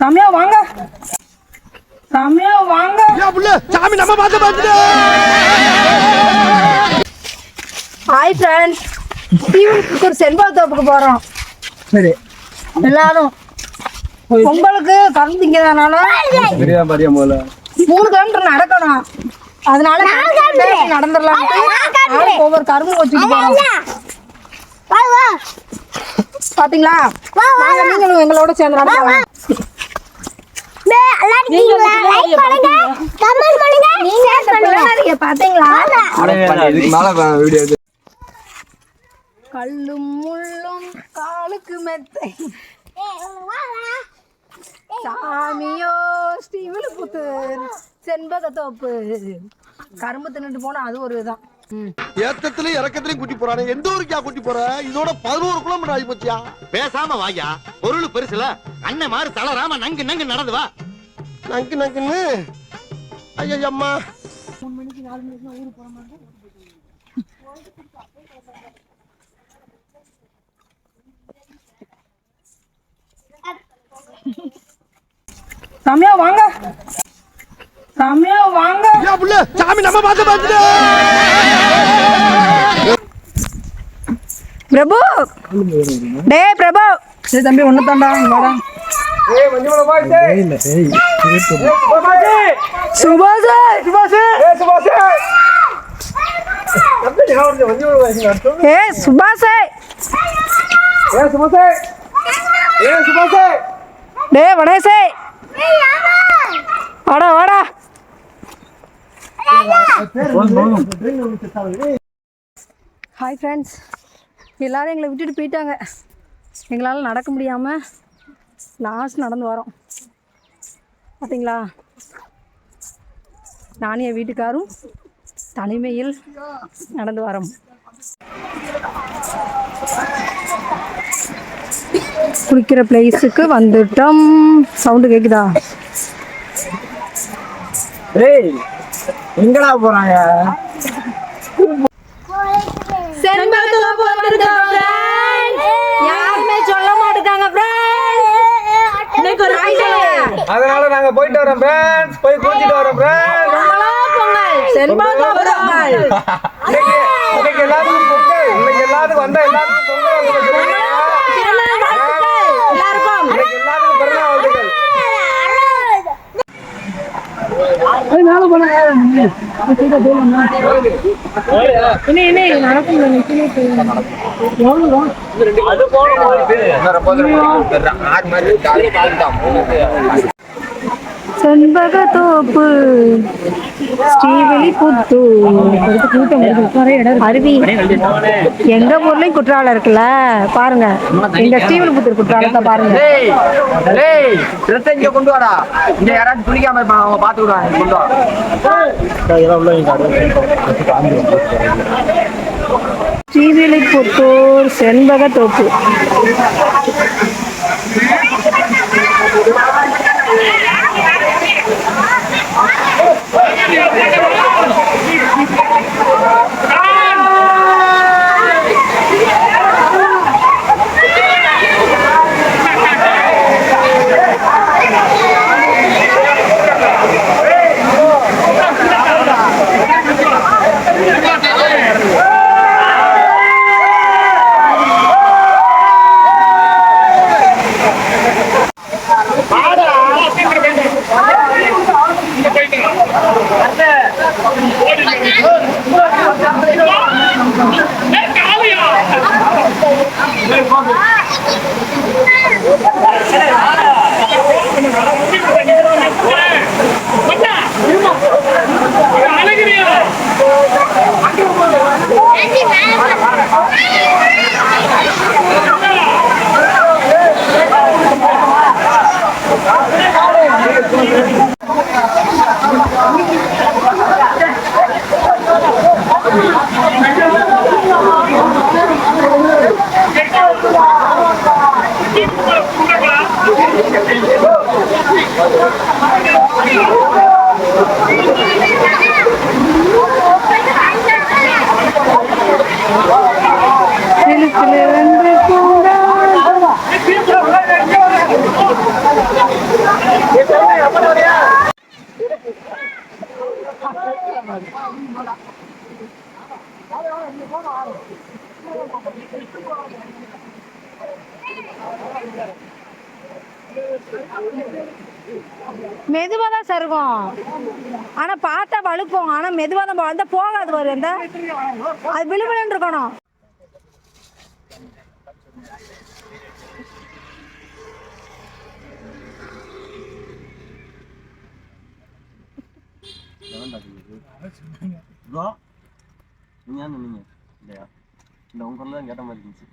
சாமியா வாங்க. சாமியா வாங்க. சாமி நம்ம பார்த்து பார்த்துட்டு. ஹாய் ஃப்ரெண்ட்ஸ் ஸ்டீவனுக்கு ஒரு செல்வா தோப்புக்கு போகிறோம் சரி. எல்லாரும். பொங்கலுக்கு கறந்து திங்கிறதுனால பெரிய பாரியா போல. மூணு கிலோமீட்டர் நடக்கணும். அதனால நடந்துடலாம் ஒவ்வொரு கரும்பு வச்சுட்டு போறோம். பாத்தீங்களா? வாங்க நீங்களும் எங்களோட சேர்ந்து நடக்கலாம் நீங்க பாத்தீங்களா இதுக்கு மேல வீடியோ எடுத்து கல்லும் முள்ளும் காலுக்கு மெத்தை. சாமியோ ஸ்டீவல் புத்தூர் செண்பகத்தோப்பு கரும்பு தின்னுட்டு போனா அது ஒரு இதான். ம். ஏத்தத்திலயும் இறக்கத்திலயும் கூட்டி போறானே. எந்த ஊருக்கா கூட்டி போற? இதோட பதினோரு கிலோமீட்டர் ஆகி போச்சியா? பேசாம வாயா. பொருள் பெருசுல. அண்ணன் மாதிரி தளராம நங்கு நங்கு நடந்து வா. நங்கு நங்குன்னு. ஐயா அம்மா சாமியா வாங்க. சாமியா வாங்க. ஏன் புள்ள சாமி நம்ம பார்த்து பார்த்துட்டு. பிரபு. டே பிரபு. சரி தம்பி ஒண்ணு தாண்டா வாடா சுபாஷ். ஏ சுபாஷ்! டே வடேசே வாடா வாடா! ஹாய் ஃப்ரெண்ட்ஸ் எல்லாரும் எங்களை விட்டுட்டு போயிட்டாங்க. எங்களால் நடக்க முடியாமல் லாஸ்ட் நடந்து வரோம். பார்த்தீங்களா நானும் என் வீட்டுக்காரும் தனிமையில் நடந்து வரோம். குளிக்கிற பிளேஸுக்கு வந்துட்டோம். சவுண்டு கேட்குதா ஏய் எங்கடா போறாங்க? யாருமே அதனால நாங்க போயிட்டு வரோம் ஃப்ரெண்ட்ஸ் போய் குளிச்சிட்டு வரோம் ஃப்ரெண்ட்ஸ் இன்னைக்கு இன்னைக்கு எல்லாத்துக்கும் பொங்கல். இன்னைக்கு எல்லாத்துக்கும் வந்தா எல்லாத்துக்கும் பொங்கல் எல்லாத்துக்கும் பிறந்த வாழ்த்துக்கள். செண்பக தோப்பு ஸ்ரீவெளி புத்தூர் கூட்டம் அருவி. எங்க ஊர்லயும் குற்றாலம் இருக்குல்ல? பாருங்க. எங்க ஸ்ரீவில்புத்தூர் குற்றாலத்தை பாருங்க. இங்க கொண்டு வாடா. இங்க யாராச்சும் குளிக்காம இருப்பாங்க அவங்க பாத்து விடுவாங்க. கொண்டு வா. ஸ்ரீவில்லிபுத்தூர் செண்பக 네, 감사합니다. மெதுவாக தான் சருகும். ஆனால் பார்த்தா வழுக்கும். ஆனால் மெதுவாக தான் போ- அந்த போகாது வரும் அந்த. அது விழுவிழுன்னு இருக்கணும். நீங்க இல்லையா? இந்த உங்க தான் கேட்ட மாதிரி இருந்துச்சு.